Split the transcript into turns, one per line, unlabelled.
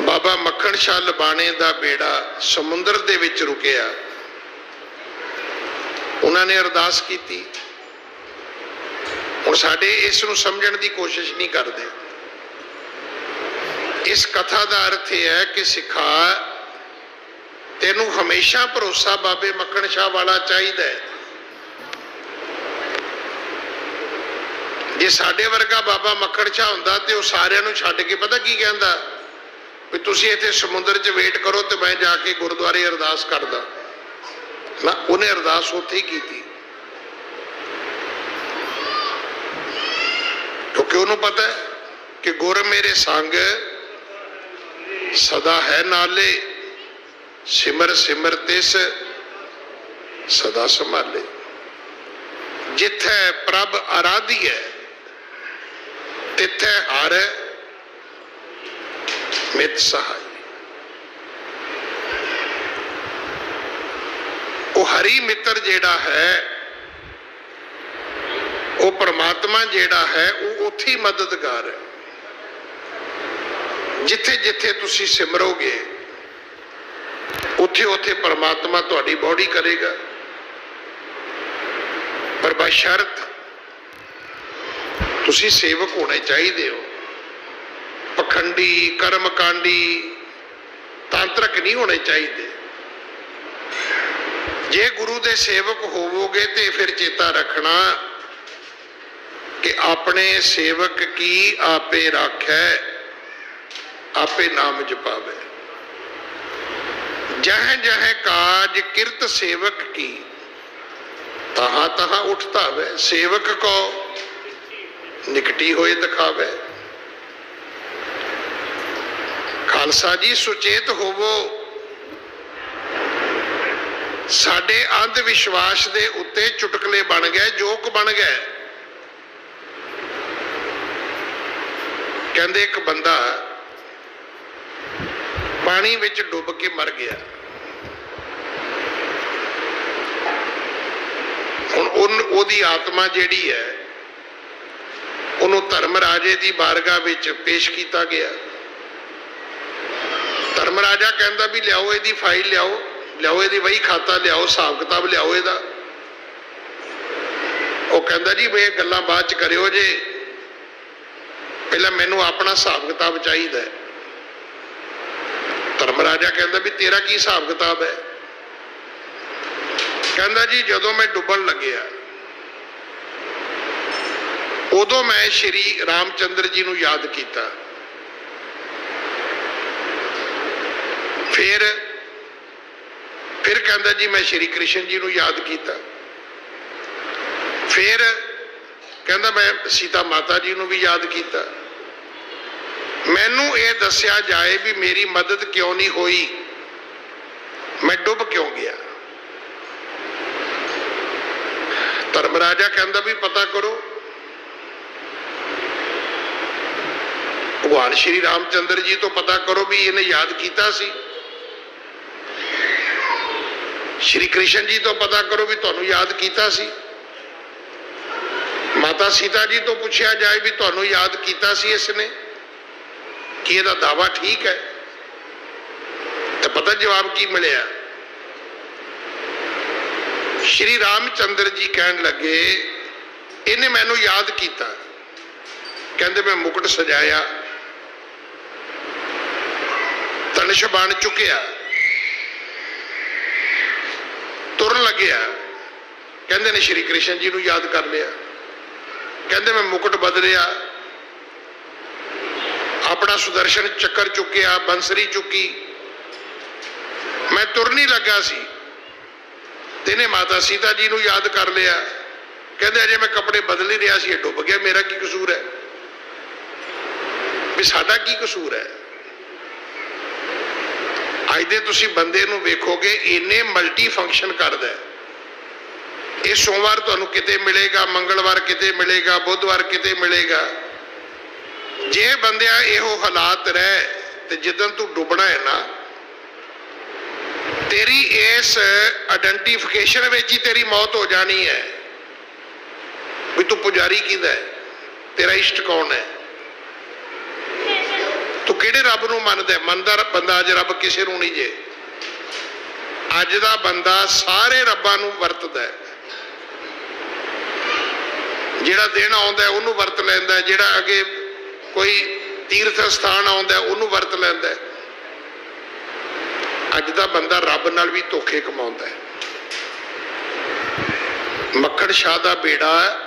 ਬਾਬਾ ਮੱਖਣ ਸ਼ਾਹ ਲਬਾਣੇ ਦਾ ਬੇੜਾ ਸਮੁੰਦਰ ਦੇ ਵਿੱਚ ਰੁਕਿਆ। ਉਹਨਾਂ ਨੇ ਅਰਦਾਸ ਕੀਤੀ। ਹੁਣ ਸਾਡੇ ਇਸ ਨੂੰ ਸਮਝਣ ਦੀ ਕੋਸ਼ਿਸ਼ ਨਹੀਂ ਕਰਦੇ। ਇਸ ਕਥਾ ਦਾ ਅਰਥ ਇਹ ਹੈ ਕਿ ਸਿਖਾ ਤੈਨੂੰ ਹਮੇਸ਼ਾ ਭਰੋਸਾ ਬਾਬੇ ਮੱਖਣ ਸ਼ਾਹ ਵਾਲਾ ਚਾਹੀਦਾ ਹੈ। ਜੇ ਸਾਡੇ ਵਰਗਾ ਬਾਬਾ ਮੱਖਣ ਸ਼ਾਹ ਹੁੰਦਾ ਤੇ ਉਹ ਸਾਰਿਆਂ ਨੂੰ ਛੱਡ ਕੇ ਪਤਾ ਕੀ ਕਹਿੰਦਾ? ਵੀ ਤੁਸੀਂ ਇੱਥੇ ਸਮੁੰਦਰ 'ਚ ਵੇਟ ਕਰੋ ਤੇ ਮੈਂ ਜਾ ਕੇ ਗੁਰਦੁਆਰੇ ਅਰਦਾਸ ਕਰਦਾ। ਨਾ ਉਹਨੇ ਅਰਦਾਸ ਉੱਥੇ ਹੀ ਕੀਤੀ। ਕਿਉਂਕਿ ਉਹਨੂੰ ਪਤਾ ਹੈ ਕਿ ਗੁਰ ਮੇਰੇ ਸੰਗ ਸਦਾ ਹੈ ਨਾਲੇ, ਸਿਮਰ ਸਿਮਰ ਤਿਸ, ਸਦਾ ਸੰਭਾਲੇ। ਜਿੱਥੇ ਪ੍ਰਭ ਆਰਾਧੀ ਹੈ, ਤਿੱਥੇ ਹਰ ਮਿਤ ਸਹਾਈ ਉਹ ਹਰੀ ਮਿੱਤਰ ਜਿਹੜਾ ਹੈ, ਉਹ ਪਰਮਾਤਮਾ ਜਿਹੜਾ ਹੈ, ਉਹ ਉੱਥੇ ਹੀ ਮਦਦਗਾਰ ਹੈ। ਜਿੱਥੇ ਜਿੱਥੇ ਤੁਸੀਂ ਸਿਮਰੋਗੇ, ਉੱਥੇ ਉੱਥੇ ਪਰਮਾਤਮਾ ਤੁਹਾਡੀ ਬੋਡੀ ਕਰੇਗਾ। ਪਰ ਬਸ਼ਰਤ ਤੁਸੀਂ ਸੇਵਕ ਹੋਣੇ ਚਾਹੀਦੇ ਹੋ। ਪਖੰਡੀ, ਕਰਮਕਾਂਡੀ ਤਾਂਤਰਿਕ ਨਹੀਂ ਹੋਣੇ ਚਾਹੀਦੇ। ਜੇ ਗੁਰੂ ਦੇ ਸੇਵਕ ਹੋਵੋਗੇ ਤੇ ਫਿਰ ਚੇਤਾ ਰੱਖਣਾ ਕਿ ਆਪਣੇ ਸੇਵਕ ਕੀ ਆਪੇ ਰਾਖੈ, ਆਪੇ ਨਾਮ ਜਪਾਵੇ। ਜਹ ਜਹ ਕਾਜ ਕਿਰਤ ਸੇਵਕ ਕੀ, ਤਹਾ ਤਹਾ ਉਠਤਾ ਵੇ ਸੇਵਕ ਕੋ ਨਿਕਟੀ ਹੋਏ ਦਿਖਾਵੇ। ਖਾਲਸਾ ਜੀ, ਸੁਚੇਤ ਹੋਵੋ। ਸਾਡੇ ਅੰਧ ਵਿਸ਼ਵਾਸ ਦੇ ਉੱਤੇ ਚੁਟਕਲੇ ਬਣ ਗਏ, ਜੋਕ ਬਣ ਗਏ। ਕਹਿੰਦੇ ਇੱਕ ਬੰਦਾ ਪਾਣੀ ਵਿੱਚ ਡੁੱਬ ਕੇ ਮਰ ਗਿਆ। ਹੁਣ ਉਹਦੀ ਆਤਮਾ ਜਿਹੜੀ ਹੈ, ਉਹਨੂੰ ਧਰਮ ਰਾਜੇ ਦੀ ਬਾਰਗਾਹ ਵਿੱਚ ਪੇਸ਼ ਕੀਤਾ ਗਿਆ। ਧਰਮ ਰਾਜਾ ਕਹਿੰਦਾ ਵੀ ਲਿਆਓ ਇਹਦੀ ਫਾਈਲ ਲਿਆਓ ਲਿਆਓ ਇਹਦੀ ਵਹੀ ਖਾਤਾ ਲਿਆਓ, ਹਿਸਾਬ ਕਿਤਾਬ ਲਿਆਓ ਇਹਦਾ। ਉਹ ਕਹਿੰਦਾ ਜੀ ਵੀ ਗੱਲਾਂ ਬਾਅਦ ਚ ਕਰਿਓ ਜੇ। ਪਹਿਲਾਂ ਮੈਨੂੰ ਆਪਣਾ ਹਿਸਾਬ ਕਿਤਾਬ ਚਾਹੀਦਾ ਹੈ। ਧਰਮ ਰਾਜਾ ਕਹਿੰਦਾ ਵੀ ਤੇਰਾ ਕੀ ਹਿਸਾਬ ਕਿਤਾਬ ਹੈ? ਕਹਿੰਦਾ ਜੀ, ਜਦੋਂ ਮੈਂ ਡੁੱਬਣ ਲੱਗਿਆ, ਉਦੋਂ ਮੈਂ ਸ਼੍ਰੀ ਰਾਮਚੰਦਰ ਜੀ ਨੂੰ ਯਾਦ ਕੀਤਾ। ਫਿਰ ਫਿਰ ਕਹਿੰਦਾ ਜੀ ਮੈਂ ਸ਼੍ਰੀ ਕ੍ਰਿਸ਼ਨ ਜੀ ਨੂੰ ਯਾਦ ਕੀਤਾ। ਫਿਰ ਕਹਿੰਦਾ ਮੈਂ ਸੀਤਾ ਮਾਤਾ ਜੀ ਨੂੰ ਵੀ ਯਾਦ ਕੀਤਾ। ਮੈਨੂੰ ਇਹ ਦੱਸਿਆ ਜਾਏ ਵੀ ਮੇਰੀ ਮਦਦ ਕਿਉਂ ਨਹੀਂ ਹੋਈ। ਮੈਂ ਡੁੱਬ ਕਿਉਂ ਗਿਆ? ਧਰਮ ਰਾਜਾ ਕਹਿੰਦਾ ਵੀ ਪਤਾ ਕਰੋ, ਭਗਵਾਨ ਸ਼੍ਰੀ ਰਾਮਚੰਦਰ ਜੀ ਤੋਂ ਪਤਾ ਕਰੋ ਵੀ ਇਹਨੇ ਯਾਦ ਕੀਤਾ ਸੀ। ਸ਼੍ਰੀ ਕ੍ਰਿਸ਼ਨ ਜੀ ਤੋਂ ਪਤਾ ਕਰੋ ਵੀ ਤੁਹਾਨੂੰ ਯਾਦ ਕੀਤਾ ਸੀ। ਮਾਤਾ ਸੀਤਾ ਜੀ ਤੋਂ ਪੁੱਛਿਆ ਜਾਏ ਵੀ ਤੁਹਾਨੂੰ ਯਾਦ ਕੀਤਾ ਸੀ ਇਸ ਨੇ ਕਿ ਇਹਦਾ ਦਾਵਾ ਠੀਕ ਹੈ? ਤੇ ਪਤਾ ਜਵਾਬ ਕੀ ਮਿਲਿਆ? ਸ਼੍ਰੀ ਰਾਮਚੰਦਰ ਜੀ ਕਹਿਣ ਲੱਗੇ, ਇਹਨੇ ਮੈਨੂੰ ਯਾਦ ਕੀਤਾ। ਕਹਿੰਦੇ, ਮੈਂ ਮੁਕਟ ਸਜਾਇਆ ਤਨਸ਼ ਬਣ ਚੁੱਕਿਆ। ਤੁਰਨ ਕਹਿੰਦੇ ਨੇ ਸ਼੍ਰੀ ਕ੍ਰਿਸ਼ਨ ਜੀ ਨੂੰ ਯਾਦ ਕਰ ਲਿਆ। ਕਹਿੰਦੇ ਮੈਂ ਮੁਕਟ ਬਦਲਿਆ। ਆਪਣਾ ਸੁਦਰਸ਼ਨ ਚੱਕਰ ਚੁੱਕਿਆ, ਬੰਸਰੀ ਚੁੱਕੀ। ਮੈਂ ਤੁਰਨੀ ਲੱਗਾ ਸੀ। ਤੇਨੇ ਮਾਤਾ ਸੀਤਾ ਜੀ ਨੂੰ ਯਾਦ ਕਰ ਲਿਆ। ਕਹਿੰਦੇ ਅਜੇ ਮੈਂ ਕੱਪੜੇ ਬਦਲ ਹੀ ਰਿਹਾ ਸੀ, ਇਹ ਡੁੱਬ ਗਿਆ। ਮੇਰਾ ਕੀ ਕਸੂਰ ਹੈ? ਵੀ ਸਾਡਾ ਕੀ ਕਸੂਰ ਹੈ? ਅੱਜ ਦੇ ਤੁਸੀਂ ਬੰਦੇ ਨੂੰ ਵੇਖੋਗੇ, ਇੰਨੇ ਮਲਟੀ ਫੰਕਸ਼ਨ ਕਰਦਾ ਹੈ। ਇਹ ਸੋਮਵਾਰ ਤੁਹਾਨੂੰ ਕਿਤੇ ਮਿਲੇਗਾ, ਮੰਗਲਵਾਰ ਕਿਤੇ ਮਿਲੇਗਾ, ਬੁੱਧਵਾਰ ਕਿਤੇ ਮਿਲੇਗਾ। ਜੇ ਬੰਦਿਆ ਇਹੋ ਹਾਲਾਤ ਰਹਿ ਤੇ ਜਿੱਦਨ ਤੂੰ ਡੁੱਬਣਾ ਹੈ ਨਾ, ਤੇਰੀ ਇਸ ਆਇਡੈਂਟੀਫਿਕੇਸ਼ਨ ਵਿੱਚ ਹੀ ਤੇਰੀ ਮੌਤ ਹੋ ਜਾਣੀ ਹੈ। ਵੀ ਤੂੰ ਪੁਜਾਰੀ ਕਿਹਦਾ ਹੈ? ਤੇਰਾ ਇਸ਼ਟ ਕੌਣ ਹੈ? ਕਿਹੜੇ ਰੱਬ ਨੂੰ ਮੰਨਦਾ ਮੰਨਦਾ ਬੰਦਾ ਅੱਜ ਰੱਬ ਕਿਸੇ ਨੂੰ ਨਹੀਂ ਜੇ। ਅੱਜ ਦਾ ਬੰਦਾ ਸਾਰੇ ਰੱਬਾਂ ਨੂੰ ਵਰਤਦਾ ਹੈ। ਜਿਹੜਾ ਦਿਨ ਆਉਂਦਾ ਉਹਨੂੰ ਵਰਤ ਲੈਂਦਾ ਜਿਹੜਾ ਅੱਗੇ ਕੋਈ ਤੀਰਥ ਸਥਾਨ ਆਉਂਦਾ ਉਹਨੂੰ ਵਰਤ ਲੈਂਦਾ ਅੱਜ ਦਾ ਬੰਦਾ ਰੱਬ ਨਾਲ ਵੀ ਧੋਖੇ ਕਮਾਉਂਦਾ ਹੈ। ਮੱਖਣ ਸ਼ਾਹ ਦਾ ਬੇੜਾ